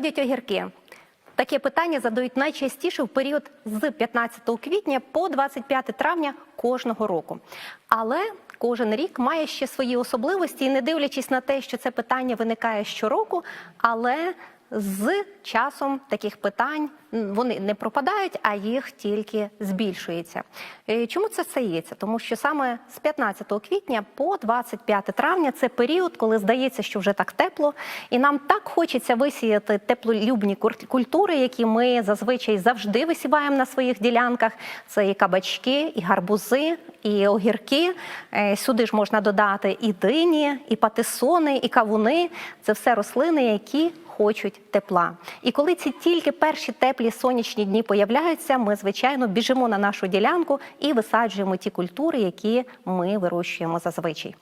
люблять огірки? Таке питання задають найчастіше в період з 15 квітня по 25 травня кожного року. Але кожен рік має ще свої особливості, і не дивлячись на те, що це питання виникає щороку, але з часом таких питань вони не пропадають, а їх тільки збільшується. Е, Чому це стається? Тому що саме з 15 квітня по 25 травня це період, коли здається, що вже так тепло, і нам так хочеться висіяти теплолюбні культури, які ми зазвичай завжди висіваємо на своїх ділянках. Це і кабачки, і гарбузи, і огірки. Е, Сюди ж можна додати і дині, і патисони, і кавуни. Це все рослини, які хочуть тепла. І коли ці тільки перші теплі сонячні дні появляються, ми звичайно біжимо на нашу ділянку і висаджуємо ті культури, які ми вирощуємо зазвичай.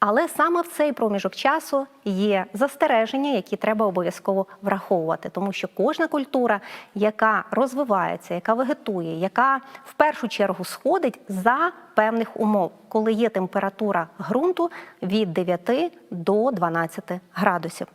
Але саме в цей проміжок часу є застереження, які треба обов'язково враховувати, тому що кожна культура, яка розвивається, яка вегетує, яка в першу чергу сходить за певних умов, коли є температура ґрунту від 9 до 12 градусів.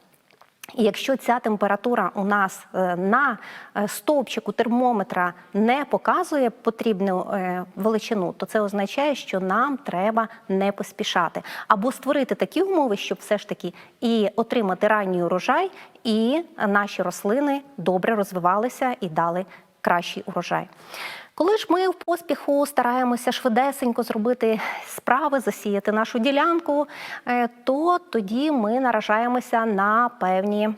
І якщо ця температура у нас е, на е, стовпчику термометра не показує потрібну е, величину, то це означає, що нам треба не поспішати або створити такі умови, щоб все ж таки і отримати ранній урожай, і наші рослини добре розвивалися і дали кращий урожай. Коли ж ми в поспіху стараємося швидесенько зробити справи, засіяти нашу ділянку, е, то тоді ми наражаємося на певні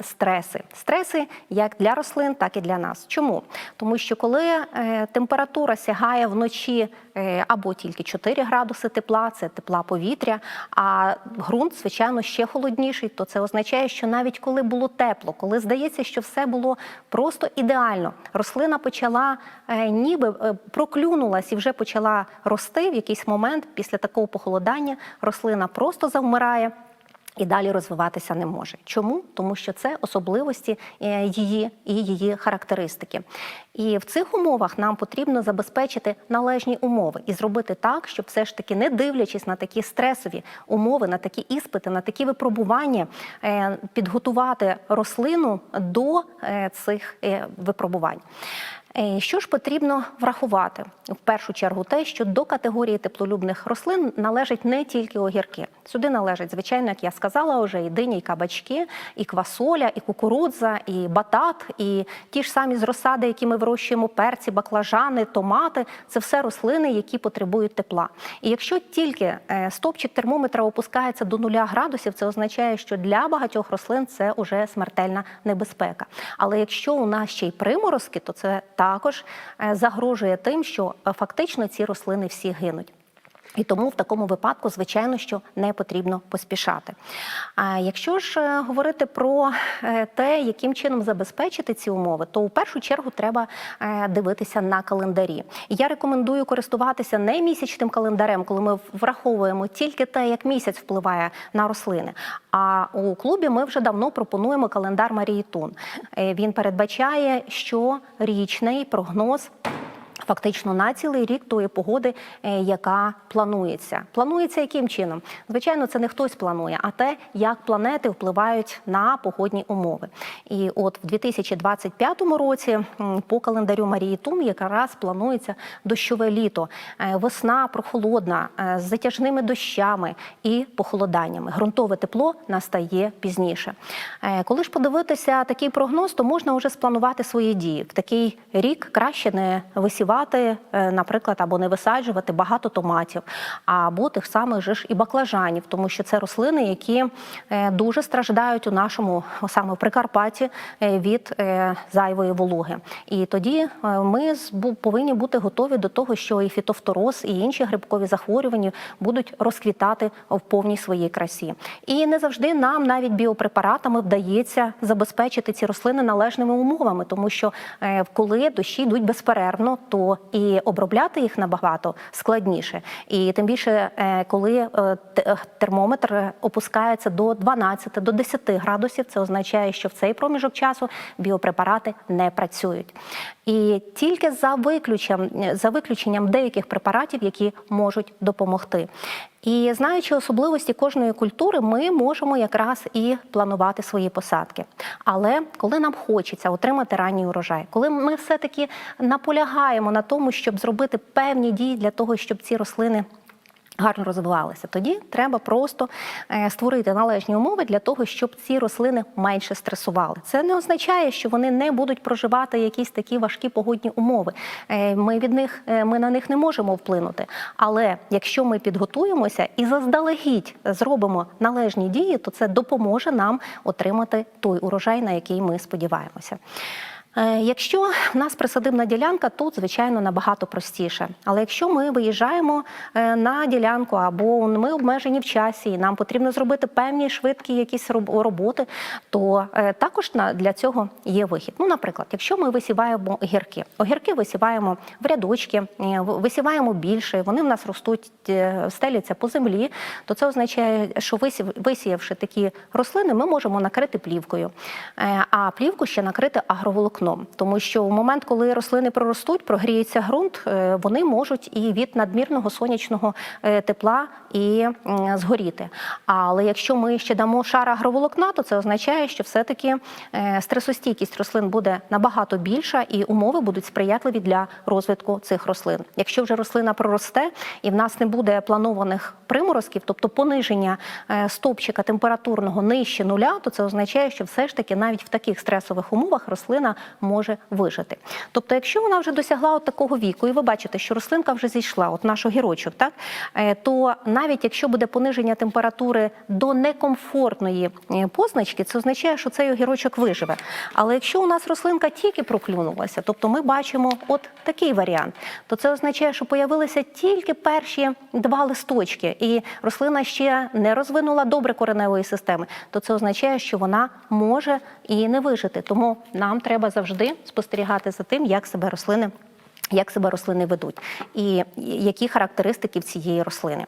стреси. Стреси як для рослин, так і для нас. Чому? Тому що коли е, температура сягає вночі е, або тільки 4 градуси тепла, це тепла повітря, а ґрунт, звичайно, ще холодніший, то це означає, що навіть коли було тепло, коли здається, що все було просто ідеально, рослина почала ніби е, проклюнулась і вже почала рости в якийсь момент після такого похолодання, рослина просто завмирає. І далі розвиватися не може. Чому? Тому що це особливості е, її і її характеристики. І в цих умовах нам потрібно забезпечити належні умови і зробити так, щоб все ж таки, не дивлячись на такі стресові умови, на такі іспити, на такі випробування, е, підготувати рослину до цих випробувань. Е, Що ж потрібно врахувати? В першу чергу те, що до категорії теплолюбних рослин належать не тільки огірки. Сюди належать, звичайно, як я сказала, вже і дині, і кабачки, і квасоля, і кукурудза, і батат, і ті ж самі з розсади, які ми вирощуємо, перці, баклажани, томати це все рослини, які потребують тепла. І якщо тільки е, стопчик термометра опускається до нуля градусів, це означає, що для багатьох рослин це вже смертельна небезпека. Але якщо у нас ще й приморозки, то це також е, загрожує тим, що е, фактично ці рослини всі гинуть. І тому в такому випадку, звичайно, що не потрібно поспішати. А якщо ж е, говорити про е, те, яким чином забезпечити ці умови, то у першу чергу треба е, дивитися на календарі. Я рекомендую користуватися не місячним календарем, коли ми враховуємо тільки те, як місяць впливає на рослини. А у клубі ми вже давно пропонуємо календар Марії Тун. Він передбачає щорічний прогноз. Фактично на цілий рік тої погоди, е, яка планується. Планується яким чином? Звичайно, це не хтось планує, а те, як планети впливають на погодні умови. І от в 2025 році по календарю Марії Тун якраз планується дощове літо, Е, весна прохолодна е, з затяжними дощами і похолоданнями. Грунтове тепло настає пізніше. Коли ж подивитися такий прогноз, то можна вже спланувати свої дії. В такий рік краще не висівати, е, наприклад, або не висаджувати багато томатів, або тих самих же ж і баклажанів, тому що це рослини, які е, дуже страждають у нашому саме в Прикарпатті е, від зайвої вологи. І тоді ми повинні бути готові до того, що і фітофтороз, і інші грибкові захворювання будуть розквітати в повній своїй красі. І не завжди нам навіть біопрепаратами вдається забезпечити ці рослини належними умовами, тому що коли дощі йдуть безперервно, то і обробляти їх набагато складніше. І тим більше, е, коли е, е, термометр опускається до 12, до 10 градусів, це означає, що в цей проміжок часу біопрепарати не працюють. І тільки за виключенням, за виключенням деяких препаратів, які можуть допомогти. І знаючи особливості кожної культури, ми можемо якраз і планувати свої посадки. Але коли нам хочеться отримати ранній урожай, коли ми все-таки наполягаємо на тому, щоб зробити певні дії для того, щоб ці рослини гарно розвивалися. Тоді треба просто е, створити належні умови для того, щоб ці рослини менше стресували. Це не означає, що вони не будуть проживати якісь такі важкі погодні умови. Е, Ми від них е, ми на них не можемо вплинути. Але якщо ми підготуємося і заздалегідь зробимо належні дії, то це допоможе нам отримати той урожай, на який ми сподіваємося. Е, Якщо в нас присадибна ділянка, тут звичайно набагато простіше. Але якщо ми виїжджаємо е, на ділянку або ми обмежені в часі, і нам потрібно зробити певні швидкі якісь роботи, то е, також для цього є вихід. Ну, наприклад, якщо ми висіваємо огірки, огірки висіваємо в рядочки, висіваємо більше, вони в нас ростуть, стеляться по землі, то це означає, що висіявши такі рослини, ми можемо накрити плівкою. А плівку ще накрити агроволокном, тому що в момент, коли рослини проростуть, прогріється ґрунт, е, вони можуть і від надмірного сонячного е, тепла і згоріти. Але якщо ми ще дамо шар агроволокна, то це означає, що все-таки е, стресостійкість рослин буде набагато більша, і умови будуть сприятливі для розвитку цих рослин. Якщо вже рослина проросте і в нас не буде планованих приморозків, тобто пониження е, стопчика температурного нижче нуля, то це означає, що все ж таки навіть в таких стресових умовах рослина може вижити. Тобто, якщо вона вже досягла от такого віку, і ви бачите, що рослинка вже зійшла, от наш огірочок, так е, то навіть якщо буде пониження температури до некомфортної е, позначки, це означає, що цей огірочок виживе. Але якщо у нас рослинка тільки проклюнулася, тобто ми бачимо от такий варіант, то це означає, що появилися тільки перші два листочки, і рослина ще не розвинула добре кореневої системи, то це означає, що вона може і не вижити. Тому нам треба завжди спостерігати за тим, як себе рослини. Як себе рослини ведуть, і які характеристики в цієї рослини.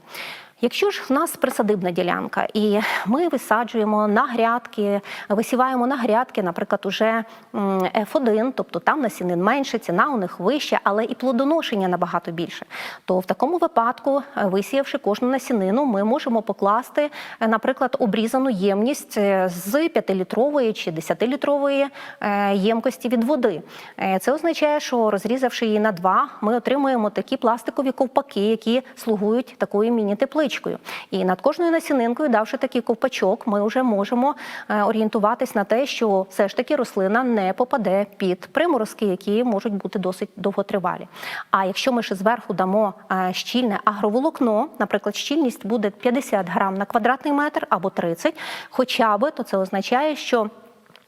Якщо ж в нас присадибна ділянка, і ми висаджуємо на грядки, висіваємо на грядки, наприклад, уже м, F1, тобто там насінин менше, ціна у них вища, але і плодоношення набагато більше, то в такому випадку, е, висіявши кожну насінину, ми можемо покласти, е, наприклад, обрізану ємність е, з 5-літрової чи 10-літрової е, ємкості від води. Це означає, що розрізавши її на два, ми отримуємо такі пластикові ковпаки, які слугують такою міні-тепличкою. І над кожною насінинкою, давши такий ковпачок, ми вже можемо е, орієнтуватись на те, що все ж таки рослина не попаде під приморозки, які можуть бути досить довготривалі. А якщо ми ще зверху дамо е, щільне агроволокно, наприклад, щільність буде 50 грам на квадратний метр або 30, хоча би, то це означає, що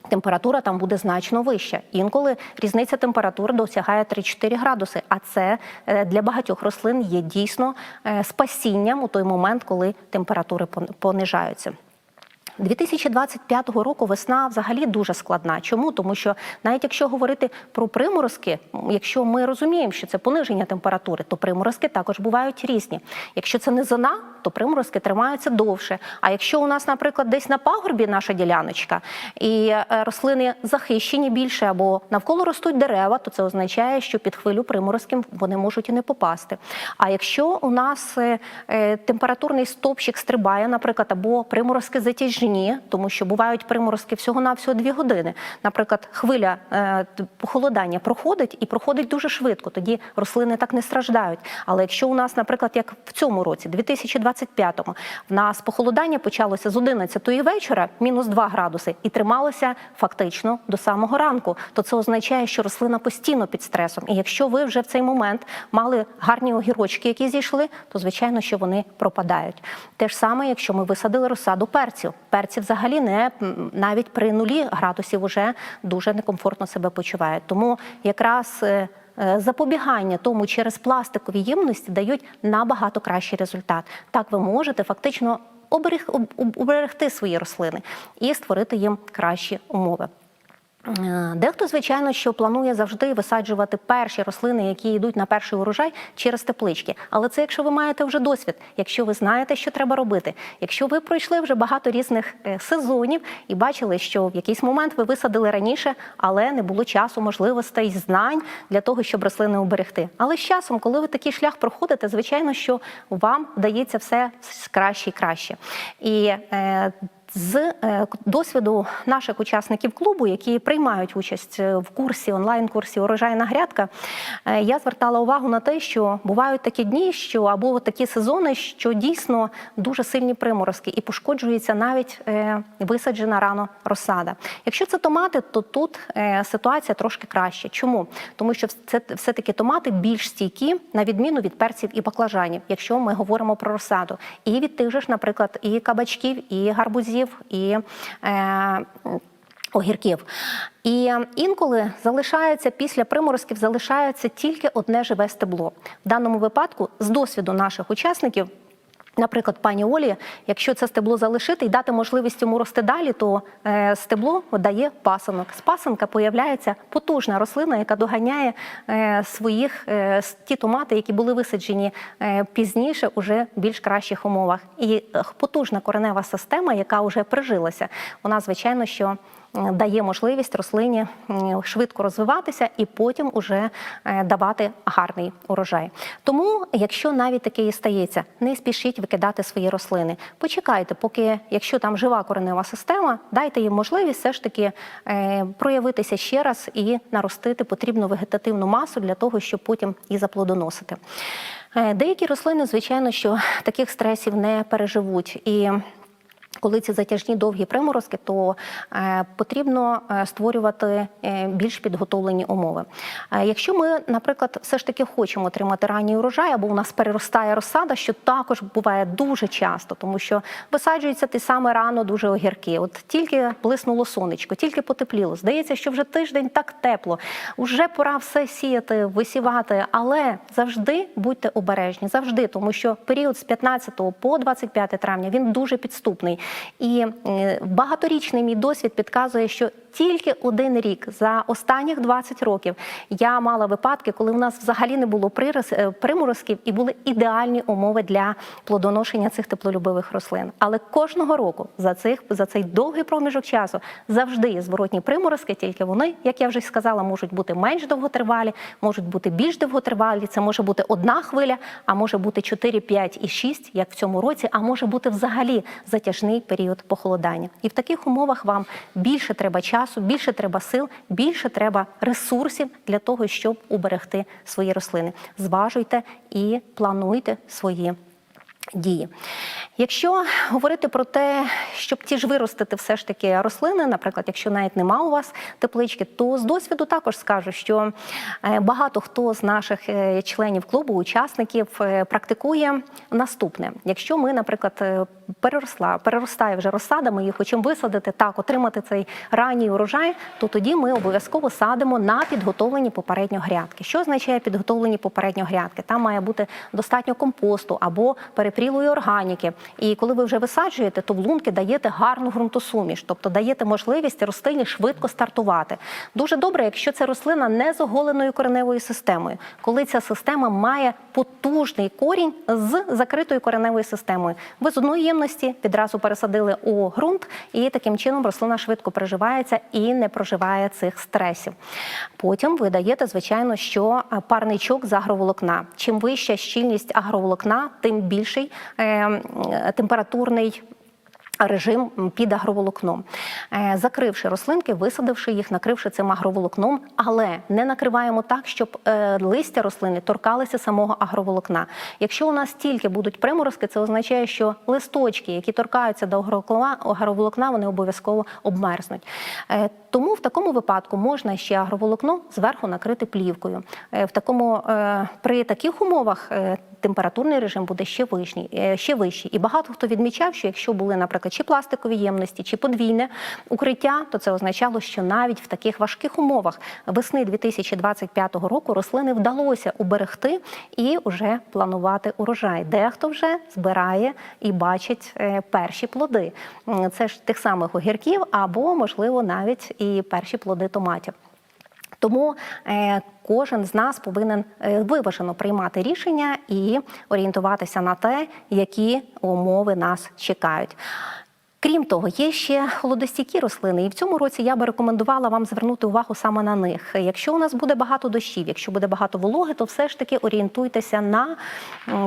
Температура там буде значно вища. Інколи різниця температури досягає 3-4 градуси. А це е, для багатьох рослин є дійсно е, спасінням у той момент, коли температури пон- понижаються. 2025 року весна взагалі дуже складна. Чому? Тому що навіть якщо говорити про приморозки, якщо ми розуміємо, що це пониження температури, то приморозки також бувають різні. Якщо це низина, то приморозки тримаються довше. А якщо у нас, наприклад, десь на пагорбі наша діляночка, і е, рослини захищені більше або навколо ростуть дерева, то це означає, що під хвилю приморозків вони можуть і не попасти. А якщо у нас е, е, температурний стопчик стрибає, наприклад, або приморозки затяжні, тому що бувають приморозки всього-навсього дві години. Наприклад, хвиля похолодання проходить і проходить дуже швидко. Тоді рослини так не страждають. Але якщо у нас, наприклад, як в цьому році, 2025-му, в нас похолодання почалося з 11-ї вечора, мінус 2 градуси, і трималося фактично до самого ранку, то це означає, що рослина постійно під стресом. І якщо ви вже в цей момент мали гарні огірочки, які зійшли, то звичайно, що вони пропадають. Те ж саме, якщо ми висадили розсаду перців. Перці взагалі не навіть при нулі градусів уже дуже некомфортно себе почувають. Тому якраз е, запобігання тому через пластикові ємності дають набагато кращий результат. Так ви можете фактично оберег, об- об- уберегти свої рослини і створити їм кращі умови. Е, Дехто, звичайно, що планує завжди висаджувати перші рослини, які йдуть на перший урожай через теплички. Але це якщо ви маєте вже досвід, якщо ви знаєте, що треба робити, якщо ви пройшли вже багато різних е, сезонів і бачили, що в якийсь момент ви висадили раніше, але не було часу, можливостей, знань для того, щоб рослини уберегти. Але з часом, коли ви такий шлях проходите, звичайно, що вам вдається все краще і краще. І е, з е, досвіду наших учасників клубу, які приймають участь е, в курсі, онлайн-курсі Урожайна грядка, е, я звертала увагу на те, що бувають такі дні, що або такі сезони, що дійсно дуже сильні приморозки і пошкоджується навіть висаджена рано розсада. Якщо це томати, то тут ситуація трошки краще. Чому? Тому що це все-таки томати більш стійкі, на відміну від перців і баклажанів, якщо ми говоримо про розсаду. І від тих же ж, наприклад, і кабачків, і гарбузів, і е, огірків. І інколи залишається після приморозків залишається тільки одне живе стебло. В даному випадку, з досвіду наших учасників. Наприклад, пані Олі, якщо це стебло залишити і дати можливість йому рости далі, то е, стебло дає пасанок. З пасанка появляється потужна рослина, яка доганяє е, своїх е, ті томати, які були висаджені пізніше, уже в більш кращих умовах. І потужна коренева система, яка вже прижилася, вона звичайно що. Е, Дає можливість рослині швидко розвиватися і потім уже е, давати гарний урожай. Тому, якщо навіть таке і стається, не спішіть викидати свої рослини. Почекайте, поки якщо там жива коренева система, дайте їм можливість все ж таки е, проявитися ще раз і наростити потрібну вегетативну масу для того, щоб потім і заплодоносити. Деякі рослини, звичайно, що таких стресів не переживуть і. Коли ці затяжні довгі приморозки, то е, потрібно е, створювати е, більш підготовлені умови. Якщо ми, наприклад, все ж таки хочемо отримати ранній урожай, або у нас переростає розсада, що також буває дуже часто, тому що висаджуються ті саме рано дуже огірки. От тільки блиснуло сонечко, тільки потепліло. Здається, що вже тиждень так тепло, вже пора все сіяти, висівати, але завжди будьте обережні, завжди, тому що період з 15 по 25 травня він дуже підступний. І е, багаторічний мій досвід підказує, що тільки один рік за останніх 20 років я мала випадки, коли у нас взагалі не було е, приморозків і були ідеальні умови для плодоношення цих теплолюбивих рослин. Але кожного року за цих за цей довгий проміжок часу завжди є зворотні приморозки, тільки вони, як я вже сказала, можуть бути менш довготривалі, можуть бути більш довготривалі. Це може бути одна хвиля, а може бути 4, 5 і 6, як в цьому році, а може бути взагалі затяжний період похолодання. І в таких умовах вам більше треба часу, більше треба сил, більше треба ресурсів для того, щоб уберегти свої рослини. Зважуйте і плануйте свої дії. Якщо говорити про те, щоб ті ж виростити все ж таки рослини, наприклад, якщо навіть нема у вас теплички, то з досвіду також скажу, що е, багато хто з наших е, членів клубу, учасників е, практикує наступне. Якщо ми, наприклад, переросла, переростає вже розсада, ми її хочемо висадити, так, отримати цей ранній урожай, то тоді ми обов'язково садимо на підготовлені попередньо грядки. Що означає підготовлені попередньо грядки? Там має бути достатньо компосту або перепрілої органіки. І коли ви вже висаджуєте, то в лунки даєте гарну ґрунтосуміш, тобто даєте можливість рослині швидко стартувати. Дуже добре, якщо це рослина не з оголеною кореневою системою, коли ця система має потужний корінь з закритою кореневою системою. Ви з одної ємності відразу пересадили у ґрунт, і таким чином рослина швидко приживається і не проживає цих стресів. Потім ви даєте, звичайно, що парничок з агроволокна. Чим вища щільність агроволокна, тим більший е, е, температурний. Режим під агроволокном, Е, закривши рослинки, висадивши їх, накривши цим агроволокном, але не накриваємо так, щоб е, листя рослини торкалися самого агроволокна. Якщо у нас тільки будуть приморозки, це означає, що листочки, які торкаються до агроволокна, вони обов'язково обмерзнуть. Тому в такому випадку можна ще агроволокно зверху накрити плівкою. Е, В такому е, при таких умовах е, температурний режим буде ще вищий, ще вищий. І багато хто відмічав, що якщо були, наприклад, чи пластикові ємності, чи подвійне укриття, то це означало, що навіть в таких важких умовах весни 2025 року рослини вдалося уберегти і вже планувати урожай. Дехто вже збирає і бачить перші плоди. Це ж тих самих огірків, або можливо навіть і перші плоди томатів. Тому е, кожен з нас повинен е, виважено приймати рішення і орієнтуватися на те, які умови нас чекають. Крім того, є ще холодостійкі рослини, і в цьому році я би рекомендувала вам звернути увагу саме на них. Якщо у нас буде багато дощів, якщо буде багато вологи, то все ж таки орієнтуйтеся на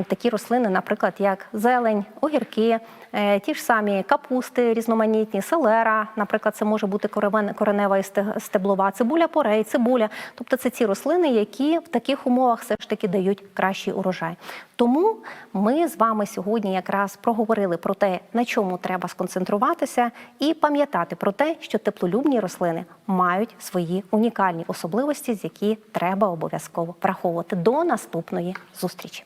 такі рослини, наприклад, як зелень, огірки, е, ті ж самі капусти різноманітні, селера, наприклад, це може бути коренева і стеблова, цибуля порей, цибуля. Тобто це ці рослини, які в таких умовах все ж таки дають кращий урожай. Тому ми з вами сьогодні якраз проговорили про те, на чому треба сконцентруватися, і пам'ятати про те, що теплолюбні рослини мають свої унікальні особливості, з які треба обов'язково враховувати. До наступної зустрічі.